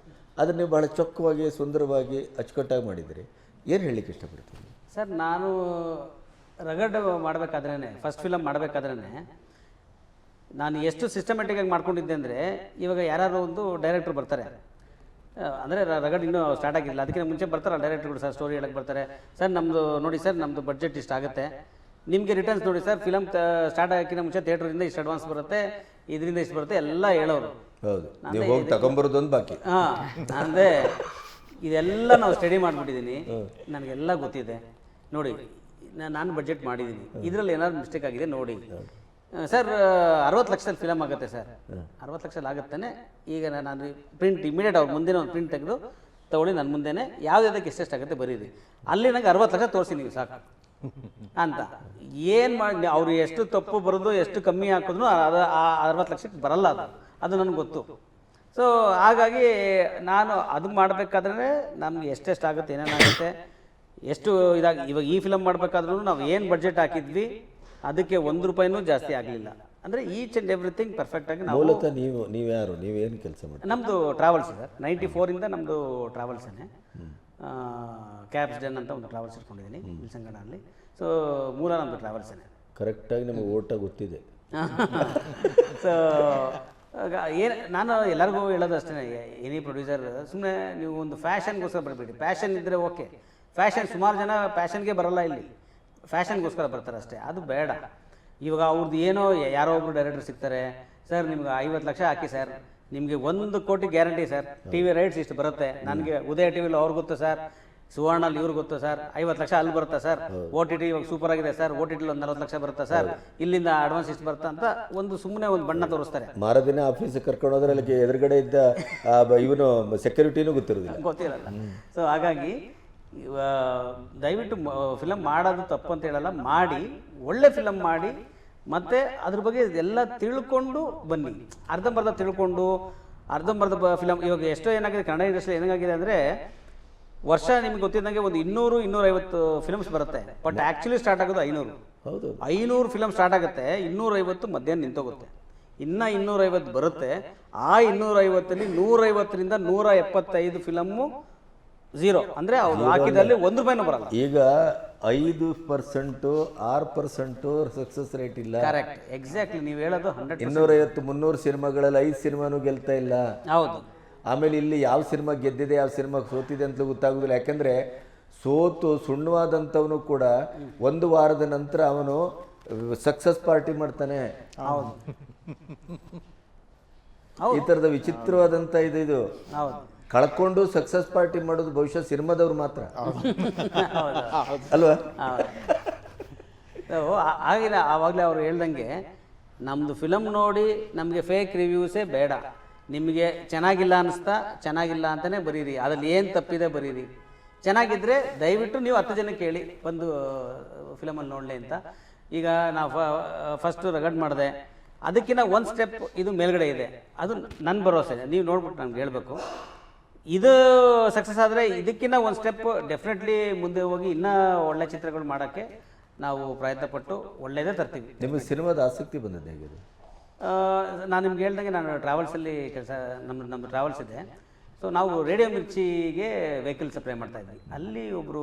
ಅದನ್ನು ನೀವು ಭಾಳ ಚೊಕ್ಕವಾಗಿ, ಸುಂದರವಾಗಿ, ಅಚ್ಚುಕಟ್ಟಾಗಿ ಮಾಡಿದ್ದೀರಿ. ಏನು ಹೇಳಲಿಕ್ಕೆ ಇಷ್ಟಪಡ್ತೀನಿ ಸರ್, ನಾನು ರಗಡ್ ಮಾಡಬೇಕಾದ್ರೇ ಫಸ್ಟ್ ಫಿಲಮ್ ಮಾಡಬೇಕಾದ್ರೇ ನಾನು ಎಷ್ಟು ಸಿಸ್ಟಮೆಟಿಕ್ಕಾಗಿ ಮಾಡ್ಕೊಂಡಿದ್ದೆ ಅಂದರೆ, ಇವಾಗ ಯಾರು ಒಂದು ಡೈರೆಕ್ಟ್ರು ಬರ್ತಾರೆ. ಅಂದರೆ ರಗಡ್ ಇನ್ನೂ ಸ್ಟಾರ್ಟ್ ಆಗಿಲ್ಲ. ಅದಕ್ಕಿಂತ ಮುಂಚೆ ಬರ್ತಾರೆ ಡೈರೆಕ್ಟ್ರುಗಳು ಸರ್ ಸ್ಟೋರಿ ಹೇಳಕ್ಕೆ ಬರ್ತಾರೆ. ಸರ್ ನಮ್ಮದು ನೋಡಿ ಸರ್ ನಮ್ಮದು ಬಜೆಟ್ ಇಷ್ಟ ಆಗುತ್ತೆ. ನಿಮಗೆ ರಿಟರ್ನ್ಸ್ ನೋಡಿ ಸರ್ ಫಿಲಮ್ ಸ್ಟಾರ್ಟ್ ಆಗೋಕ್ಕಿಂತ ಮುಂಚೆ ಥಿಯೇಟ್ರಿಂದ ಇಷ್ಟು ಅಡ್ವಾನ್ಸ್ ಬರುತ್ತೆ, ಇದರಿಂದ ಇಷ್ಟು ಬರುತ್ತೆ, ಎಲ್ಲ ಹೇಳೋರು. ಹೌದು. ನೀವು ಹೋಗಿ ತಗೊಂಬರೋದೊಂದು ಬಾಕಿ. ಹಾಂ ಅಂದರೆ ಇದೆಲ್ಲ ನಾವು ಸ್ಟಡಿ ಮಾಡಿಬಿಟ್ಟಿದ್ದೀನಿ ನನಗೆಲ್ಲ ಗೊತ್ತಿದೆ. ನೋಡಿ ನಾನು ಬಜೆಟ್ ಮಾಡಿದ್ದೀನಿ ಇದರಲ್ಲಿ ಏನಾದ್ರು ಮಿಸ್ಟೇಕ್ ಆಗಿದೆ ನೋಡಿ. ಸರ್ ಅರವತ್ತು ಲಕ್ಷದಲ್ಲಿ ಫಿಲಮ್ ಆಗುತ್ತೆ ಸರ್ ಅರವತ್ತು ಲಕ್ಷದಲ್ಲಿ ಆಗುತ್ತಾನೆ. ಈಗ ನಾನು ಪ್ರಿಂಟ್ ಇಮಿಡಿಯೇಟ್ ಅವ್ರ ಮುಂದಿನ ಒಂದು ಪ್ರಿಂಟ್ ತೆಗೆದು ತಗೊಳ್ಳಿ ನನ್ನ ಮುಂದೆನೆ. ಯಾವುದಕ್ಕೆ ಎಷ್ಟೆಷ್ಟು ಆಗುತ್ತೆ ಬರೀರಿ. ಅಲ್ಲಿ ನಂಗೆ ಅರವತ್ತು ಲಕ್ಷ ತೋರಿಸಿ ನೀವು ಸಾಕು. ಅಂತ. ಏನು ಮಾಡಿ ಅವ್ರು ಎಷ್ಟು ತಪ್ಪು ಬರೋದು ಎಷ್ಟು ಕಮ್ಮಿ ಹಾಕಿದ್ರು ಅದು ಆ ಅರವತ್ತು ಲಕ್ಷಕ್ಕೆ ಬರಲ್ಲ ಅದು. ಅದು ನನಗೆ ಗೊತ್ತು. ಸೊ ಹಾಗಾಗಿ ನಾನು ಅದು ಮಾಡಬೇಕಾದ್ರೆ ನಮ್ಗೆ ಎಷ್ಟೆಷ್ಟು ಆಗುತ್ತೆ ಏನೇನಾಗುತ್ತೆ ಎಷ್ಟು ಇದಾಗಿ ಇವಾಗ ಈ ಫಿಲಮ್ ಮಾಡಬೇಕಾದ್ರೂ ನಾವು ಏನು ಬಜೆಟ್ ಹಾಕಿದ್ವಿ ಅದಕ್ಕೆ ಒಂದು ರೂಪಾಯಿನೂ ಜಾಸ್ತಿ ಆಗಲಿಲ್ಲ. ಅಂದರೆ ಈಚ್ ಆ್ಯಂಡ್ ಎವ್ರಿಥಿಂಗ್ ಪರ್ಫೆಕ್ಟಾಗಿ ನಾವು ನೀವು ನೀವು ನೀವ್ಯಾರು ನೀವೇನು ಕೆಲಸ ಮಾಡಿ ನಮ್ಮದು ಟ್ರಾವೆಲ್ಸ್ ಸರ್ ನೈಂಟಿ ಫೋರಿಂದ ನಮ್ಮದು ಟ್ರಾವೆಲ್ಸೇ ಕ್ಯಾಬ್ಸ್ ಡನ್ ಅಂತ ಒಂದು ಟ್ರಾವೆಲ್ಸ್ ಇಟ್ಕೊಂಡಿದ್ದೀನಿ ಸಂಗಡಲ್ಲಿ ಸೊ ಮೂಲ ನಮ್ಮದು ಟ್ರಾವೆಲ್ಸೇ ಕರೆಕ್ಟಾಗಿ ನಿಮಗೆ ಓಟ ಗೊತ್ತಿದೆ. ಸೊ ಏನು ನಾನು ಎಲ್ಲರಿಗೂ ಹೇಳೋದು ಅಷ್ಟೇ ಎನಿ ಪ್ರೊಡ್ಯೂಸರ್ ಸುಮ್ಮನೆ ನೀವು ಒಂದು ಫ್ಯಾಷನ್ಗೋಸ್ಕರ ಬರಬೇಡಿ. ಫ್ಯಾಷನ್ ಇದ್ದರೆ ಓಕೆ. ಫ್ಯಾಷನ್ ಸುಮಾರು ಜನ ಫ್ಯಾಷನ್ಗೆ ಬರಲ್ಲ ಇಲ್ಲಿ. ಫ್ಯಾಷನ್ಗೋಸ್ಕರ ಬರ್ತಾರೆ ಅಷ್ಟೇ. ಅದು ಬೇಡ. ಇವಾಗ ಅವ್ರದ್ದು ಏನೋ ಯಾರೋ ಒಬ್ರು ಡೈರೆಕ್ಟರ್ ಸಿಗ್ತಾರೆ. ಸರ್, ನಿಮ್ಗೆ ಐವತ್ತು ಲಕ್ಷ ಹಾಕಿ, ಸರ್. ನಿಮಗೆ ಒಂದು ಕೋಟಿ guarantee, sir. T V rights ಇಷ್ಟು ಬರುತ್ತೆ. ನನಗೆ ಉದಯ ಟಿ ವಿಲಿ ಅವ್ರಿಗೆ ಗೊತ್ತು, ಸರ್. ಸುವರ್ಣಲ್ಲಿ ಇವ್ರಿಗೆ ಗೊತ್ತು ಸರ್. ಐವತ್ತು ಲಕ್ಷ ಅಲ್ಲಿ ಬರುತ್ತಾ ಸರ್. ಒ ಟಿ ಟಿ ಇವಾಗ ಸೂಪರ್ ಆಗಿದೆ ಸರ್. ಒ ಟಿ ಟಿ ಒಂದು ನಲ್ವತ್ತು ಲಕ್ಷ ಬರುತ್ತೆ ಸರ್. ಇಲ್ಲಿಂದ ಅಡ್ವಾನ್ಸ್ ಇಷ್ಟು ಬರುತ್ತೆ ಅಂತ ಒಂದು ಸುಮ್ಮನೆ ಒಂದು ಬಣ್ಣ ತೋರಿಸ್ತಾರೆ. ಮಾರದಿನ ಆಫೀಸಿಗೆ ಕರ್ಕೊಂಡು ಹೋದ್ರೆ ಅಲ್ಲಿ ಎದುರುಗಡೆ ಇದ್ದ ಇವನು ಸೆಕ್ಯೂರಿಟಿನೂ ಗೊತ್ತಿರೋದಿಲ್ಲ. ಗೊತ್ತಿರಲ್ಲ. ಸೊ ಹಾಗಾಗಿ ದಯವಿಟ್ಟು ಫಿಲಮ್ ಮಾಡೋದು ತಪ್ಪು ಅಂತ ಹೇಳಲ್ಲ. ಮಾಡಿ ಒಳ್ಳೆ ಫಿಲಮ್ ಮಾಡಿ ಮತ್ತೆ ಅದ್ರ ಬಗ್ಗೆ ಎಲ್ಲ ತಿಳ್ಕೊಂಡು ಬನ್ನಿ. ಅರ್ಧಂಬರ್ಧ ತಿಳ್ಕೊಂಡು ಅರ್ಧಂಬರ್ಧ ಫಿಲಮ್ ಇವಾಗ ಎಷ್ಟೋ ಏನಾಗಿದೆ ಕನ್ನಡ ಇಂಡಸ್ಟ್ರಿ ಏನಾಗಿದೆ ಅಂದರೆ ವರ್ಷ ನಿಮ್ಗೆ ಗೊತ್ತಿದ್ದಂಗೆ ಒಂದು ಇನ್ನೂರು ಇನ್ನೂರೈವತ್ತು ಫಿಲ್ಮ್ಸ್ ಬರುತ್ತೆ. ಬಟ್ ಆ್ಯಕ್ಚುಲಿ ಸ್ಟಾರ್ಟ್ ಆಗೋದು ಐನೂರು. ಹೌದು. ಐನೂರು ಫಿಲಮ್ ಸ್ಟಾರ್ಟ್ ಆಗುತ್ತೆ ಇನ್ನೂರೈವತ್ತು ಮಧ್ಯಾಹ್ನ ನಿಂತೋಗುತ್ತೆ. ಇನ್ನ ಇನ್ನೂರೈವತ್ತು ಬರುತ್ತೆ. ಆ ಇನ್ನೂರೈವತ್ತಲ್ಲಿ ನೂರೈವತ್ತರಿಂದ ನೂರ ಎಪ್ಪತ್ತೈದು ಫಿಲಮ್ಮು ಝೀರೋ ಅಂದರೆ ಅವ್ರು ಹಾಕಿದಲ್ಲಿ ಒಂದು ರೂಪಾಯಿನೂ ಬರಲ್ಲ. ಈಗ ಐದು ಪರ್ಸೆಂಟು ಆರು ಪರ್ಸೆಂಟು ಸಕ್ಸಸ್ ರೇಟ್ ಇಲ್ಲ. ಕರೆಕ್ಟ್ ಎಕ್ಸಾಕ್ಟ್ಲಿ ನೀವು ಹೇಳೋದು ಹಂಡ್ರೆಡ್ ಇನ್ನೂರೈವತ್ತು ಮುನ್ನೂರು ಸಿನಿಮಾಗಳಲ್ಲಿ ಐದು ಸಿನಿಮಾನು ಗೆಲ್ತಾ ಇಲ್ಲ. ಹೌದು. ಆಮೇಲೆ ಇಲ್ಲಿ ಯಾವ ಸಿನಿಮಾ ಗೆದ್ದಿದೆ ಯಾವ ಸಿನಿಮಾ ಸೋತಿದೆ ಅಂತಲೂ ಗೊತ್ತಾಗೋದಿಲ್ಲ. ಯಾಕಂದ್ರೆ ಸೋತು ಸುಣ್ಣವಾದಂಥವನು ಕೂಡ ಒಂದು ವಾರದ ನಂತರ ಅವನು ಸಕ್ಸಸ್ ಪಾರ್ಟಿ ಮಾಡ್ತಾನೆ. ಈ ಥರದ ವಿಚಿತ್ರವಾದಂಥ ಇದು ಇದು. ಕಳ್ಕೊಂಡು ಸಕ್ಸಸ್ ಪಾರ್ಟಿ ಮಾಡೋದು ಬಹುಶಃ ಸಿನಿಮಾದವ್ರು ಮಾತ್ರ. ಅಲ್ವಾ? ಆಗಿಲ್ಲ ಆವಾಗಲೇ ಅವ್ರು ಹೇಳ್ದಂಗೆ ನಮ್ಮದು ಫಿಲಮ್ ನೋಡಿ ನಮಗೆ ಫೇಕ್ ರಿವ್ಯೂಸೇ ಬೇಡ. ನಿಮಗೆ ಚೆನ್ನಾಗಿಲ್ಲ ಅನ್ನಿಸ್ತಾ ಚೆನ್ನಾಗಿಲ್ಲ ಅಂತಲೇ ಬರೀರಿ. ಅದರಲ್ಲಿ ಏನು ತಪ್ಪಿದೆ ಬರೀರಿ. ಚೆನ್ನಾಗಿದ್ದರೆ ದಯವಿಟ್ಟು ನೀವು ಹತ್ತು ಜನ ಕೇಳಿ ಬಂದು ಫಿಲಮಲ್ಲಿ ನೋಡಲಿ ಅಂತ. ಈಗ ನಾವು ಫಸ್ಟು ರಗಡ್ ಮಾಡಿದೆ. ಅದಕ್ಕಿಂತ ಒಂದು ಸ್ಟೆಪ್ ಇದು ಮೇಲ್ಗಡೆ ಇದೆ. ಅದು ನನ್ನ ಭರವಸೆ. ನೀವು ನೋಡ್ಬಿಟ್ಟು ನನಗೆ ಹೇಳಬೇಕು. ಇದು ಸಕ್ಸಸ್ ಆದರೆ ಇದಕ್ಕಿಂತ ಒಂದು ಸ್ಟೆಪ್ ಡೆಫಿನೆಟ್ಲಿ ಮುಂದೆ ಹೋಗಿ ಇನ್ನೂ ಒಳ್ಳೆ ಚಿತ್ರಗಳು ಮಾಡೋಕ್ಕೆ ನಾವು ಪ್ರಯತ್ನ ಪಟ್ಟು ಒಳ್ಳೆಯದೇ ತರ್ತೀವಿ. ನಿಮಗೆ ಸಿನಿಮಾದ ಆಸಕ್ತಿ ಬಂದದ್ದು ಹೇಗಿದೆ? ನಾನು ನಿಮ್ಗೆ ಹೇಳ್ದಂಗೆ ನಾನು ಟ್ರಾವೆಲ್ಸಲ್ಲಿ ಕೆಲಸ ನಮ್ಮ ನಮ್ಮ ಟ್ರಾವೆಲ್ಸ್ ಇದೆ. ಸೊ ನಾವು ರೇಡಿಯೋ ಮಿರ್ಚಿಗೆ ವೆಹಿಕಲ್ ಸಪ್ಲೈ ಮಾಡ್ತಾ ಇದ್ವಿ. ಅಲ್ಲಿ ಒಬ್ಬರು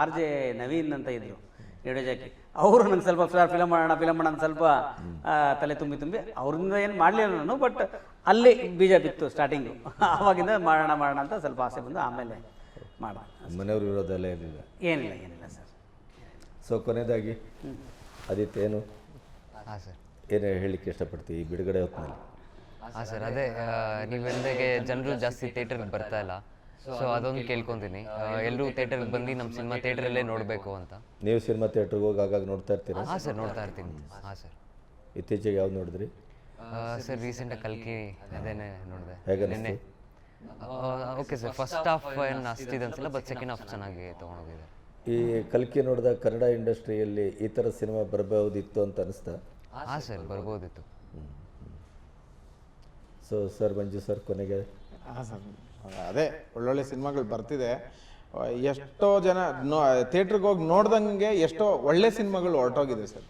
ಆರ್ ಜೆ ನವೀನ್ ಅಂತ ಇದ್ದರು ರೇಡಿಯೋ ಜಾಕಿ ಅವರು ನಂಗೆ ಸ್ವಲ್ಪ ಸರ್ ಫಿಲಮ್ ಮಾಡೋಣ ಫಿಲಮ್ ಮಾಡೋಣ ಸ್ವಲ್ಪ ತಲೆ ತುಂಬಿ ತುಂಬಿ. ಅವ್ರಿಂದ ಏನು ಮಾಡಲಿಲ್ಲ ನಾನು ಬಟ್ ಅಲ್ಲಿ ಬೀಜ ಬಿತ್ತು ಸ್ಟಾರ್ಟಿಂಗು ಆವಾಗಿಂದ ಮಾಡೋಣ ಮಾಡೋಣ ಅಂತ ಸ್ವಲ್ಪ ಆಸೆ ಬಂದು ಆಮೇಲೆ ಮಾಡೋಣ ಮನೆಯವ್ರ ವಿರೋಧ ಎಲ್ಲ ಏನಿಲ್ಲ? ಏನಿಲ್ಲ ಏನಿಲ್ಲ ಸರ್. ಸೊ ಕೊನೆಯದಾಗಿ ಅದಿತ್ತೇನು ಏನು? ಹಾಂ ಸರ್. ಏನು ಹೇಳಲಿಕ್ಕೆ ಇಷ್ಟಪಡ್ತೀವಿ ಈ ಬಿಡುಗಡೆ ಹೊತ್ತಿನಲ್ಲಿ? ಹಾಂ ಸರ್ ಅದೇ ನೀವು ಹೇಳಿದಾಗೆ ಜನರು ಜಾಸ್ತಿ ಥಿಯೇಟರ್ಗೆ ಬರ್ತಾ ಇಲ್ಲ. ಸೊ ಅದೊಂದು ಕೇಳ್ಕೊತೀನಿ. ಎಲ್ಲರೂ ಥಿಯೇಟರ್ಗೆ ಬಂದು ನಮ್ಮ ಸಿನಿಮಾ ಥಿಯೇಟ್ರಲ್ಲೇ ನೋಡಬೇಕು ಅಂತ. ನೀವು ಸಿನಿಮಾ ಥಿಯೇಟ್ರಿಗೆ ಹೋಗಿ ಆಗಾಗ ನೋಡ್ತಾ ಇರ್ತೀರಾ? ಹಾಂ ಸರ್ ನೋಡ್ತಾ ಇರ್ತೀನಿ. ಹಾಂ ಸರ್. ಇತ್ತೀಚೆಗೆ ಯಾವ್ದು ನೋಡಿದ್ರಿ? ಸರ್ ರೀಸೆಂಟಾಗಿ ಕಲ್ಕಿ ಅದೇನೆ ನೋಡಿದೆ. ಹೇಗೆ ನಿನ್ನೆ. ಓಕೆ ಸರ್ ಫಸ್ಟ್ ಹಾಫ್ ಏನು ಅಷ್ಟಿದೆ ಅನ್ಸಿಲ್ಲ ಬಟ್ ಸೆಕೆಂಡ್ ಹಾಫ್ ಚೆನ್ನಾಗಿ ತೊಗೊಂಡೋಗಿದೆ ಈ ಕಲ್ಕಿ ನೋಡಿದಾಗ ಕನ್ನಡ ಇಂಡಸ್ಟ್ರಿಯಲ್ಲಿ ಈ ಥರ ಸಿನಿಮಾ ಬರಬಹುದಿತ್ತು ಅಂತ ಅನಿಸ್ತಾ? ಹಾಂ ಸರ್ ಬರ್ಬೋದಿತ್ತು. ಸೊ ಸರ್ ಮಂಜು ಸರ್ ಕೊನೆಗೆ. ಹಾಂ ಸರ್ ಅದೇ ಒಳ್ಳೊಳ್ಳೆ ಸಿನಿಮಾಗಳು ಬರ್ತಿದೆ. ಎಷ್ಟೋ ಜನ ನೋ ಥಿಯೇಟ್ರಿಗೆ ಹೋಗಿ ನೋಡ್ದಂಗೆ ಎಷ್ಟೋ ಒಳ್ಳೆ ಸಿನಿಮಾಗಳು ಹೊರಟೋಗಿದೆ ಸರ್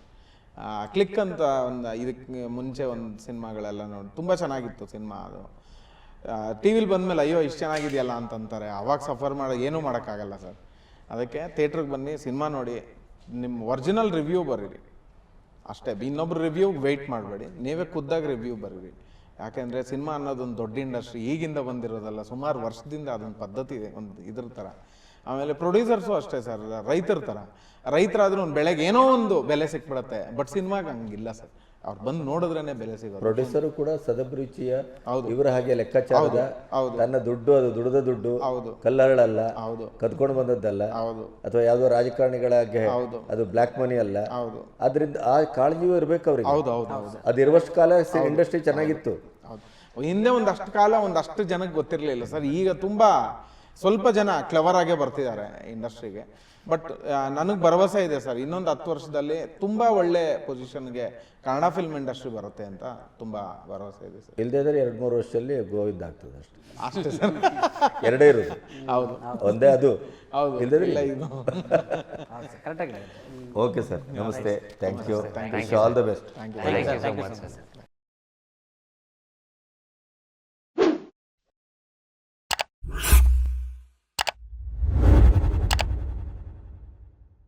ಕ್ಲಿಕ್ ಅಂತ ಒಂದು ಇದಕ್ಕೆ ಮುಂಚೆ ಒಂದು ಸಿನಿಮಾಗಳೆಲ್ಲ ನೋಡಿ ತುಂಬ ಚೆನ್ನಾಗಿತ್ತು ಸಿನಿಮಾ ಅದು. ಟಿ ವಿಲಿ ಬಂದಮೇಲೆ ಅಯ್ಯೋ ಇಷ್ಟು ಚೆನ್ನಾಗಿದೆಯಲ್ಲ ಅಂತಂತಾರೆ. ಅವಾಗ ಸಫರ್ ಮಾಡೋ ಏನೂ ಮಾಡೋಕ್ಕಾಗಲ್ಲ ಸರ್ ಅದಕ್ಕೆ ಥಿಯೇಟ್ರಿಗೆ ಬನ್ನಿ ಸಿನಿಮಾ ನೋಡಿ. ನಿಮ್ಮ ಒರಿಜಿನಲ್ ರಿವ್ಯೂ ಬರೀರಿ. ಅಷ್ಟೇ. ಇನ್ನೊಬ್ರು ರಿವ್ಯೂ ವೆಯ್ಟ್ ಮಾಡಬೇಡಿ. ನೀವೇ ಖುದ್ದಾಗಿ ರಿವ್ಯೂ ಬರೀರಿ. ಯಾಕೆಂದರೆ ಸಿನಿಮಾ ಅನ್ನೋದೊಂದು ದೊಡ್ಡ ಇಂಡಸ್ಟ್ರಿ ಈಗಿಂದ ಬಂದಿರೋದಲ್ಲ, ಸುಮಾರು ವರ್ಷದಿಂದ ಅದೊಂದು ಪದ್ಧತಿ ಇದೆ, ಒಂದು ಇದ್ರ ಥರ ಆಮೇಲೆ ಪ್ರೊಡ್ಯೂಸರ್ಸು ಅಷ್ಟೇ ಸರ್, ರೈತರ ಥರ ರೈತರಾದ್ರೂ ಒಂದು ಬೆಳೆಗೆ ಏನೋ ಒಂದು ಬೆಲೆ ಸಿಕ್ಬಿಡತ್ತೆ, ಬಟ್ ಸಿನಿಮಾಗೆ ಹಂಗಿಲ್ಲ ಸರ್. ಅವ್ರು ಬಂದು ನೋಡಿದ್ರೇನೆ ಬೆಲೆ ಸಿಗೋದು. ಪ್ರೊಡ್ಯೂಸರು ಕೂಡ ಸದಭಿರುಚಿಯ ಇವರ ಹಾಗೆ ಲೆಕ್ಕಾಚಾರದ. ತನ್ನ ದುಡ್ಡು ಅದು ದುಡ್ದ ದುಡ್ಡು ಹೌದು. ಕಲ್ಲರಳಲ್ಲ ಹೌದು. ಕದ್ಕೊಂಡು ಬಂದದ್ದಲ್ಲ ಹೌದು. ಅಥವಾ ಯಾವುದೋ ರಾಜಕಾರಣಿಗಳಾಗೆ ಹೌದು. ಅದು ಬ್ಲಾಕ್ ಮನಿ ಅಲ್ಲ. ಹೌದು. ಆದ್ರಿಂದ ಆ ಕಾಳಜಿಯೂ ಇರ್ಬೇಕು ಅವ್ರಿಗೆ. ಹೌದು ಹೌದು ಹೌದು. ಅದು ಇರುವಷ್ಟು ಕಾಲ ಇಂಡಸ್ಟ್ರಿ ಚೆನ್ನಾಗಿತ್ತು. ಹೌದು. ಹಿಂದೆ ಒಂದಷ್ಟು ಕಾಲ ಒಂದಷ್ಟು ಜನಕ್ಕೆ ಗೊತ್ತಿರಲಿಲ್ಲ ಸರ್. ಈಗ ತುಂಬ ಸ್ವಲ್ಪ ಜನ ಕ್ಲವರ್ ಆಗೇ ಬರ್ತಿದ್ದಾರೆ ಇಂಡಸ್ಟ್ರಿಗೆ ಬಟ್ ನನಗೆ ಭರವಸೆ ಇದೆ ಸರ್. ಇನ್ನೊಂದು ಹತ್ತು ವರ್ಷದಲ್ಲಿ ತುಂಬ ಒಳ್ಳೆ ಪೊಸಿಷನ್ಗೆ ಕನ್ನಡ ಫಿಲ್ಮ್ ಇಂಡಸ್ಟ್ರಿ ಬರುತ್ತೆ ಅಂತ ತುಂಬ ಭರವಸೆ ಇದೆ ಸರ್. ಇಲ್ದೇ ಇದ್ರೆ ಎರಡು ಮೂರು ವರ್ಷದಲ್ಲಿ ಗೋವಿಂದ ಆಗ್ತದೆ ಅಷ್ಟೇ. ಅಷ್ಟೇ ಸರ್. ಎರಡೇ ಇರೋದು. ಹೌದು. ಒಂದೇ ಅದು. ಹೌದು. ಇಲ್ಲ. ಇದು. ಕರೆಕ್ಟಾಗಿ ಓಕೆ ಸರ್ ನಮಸ್ತೆ. Thank you all the best thank you thank you so much sir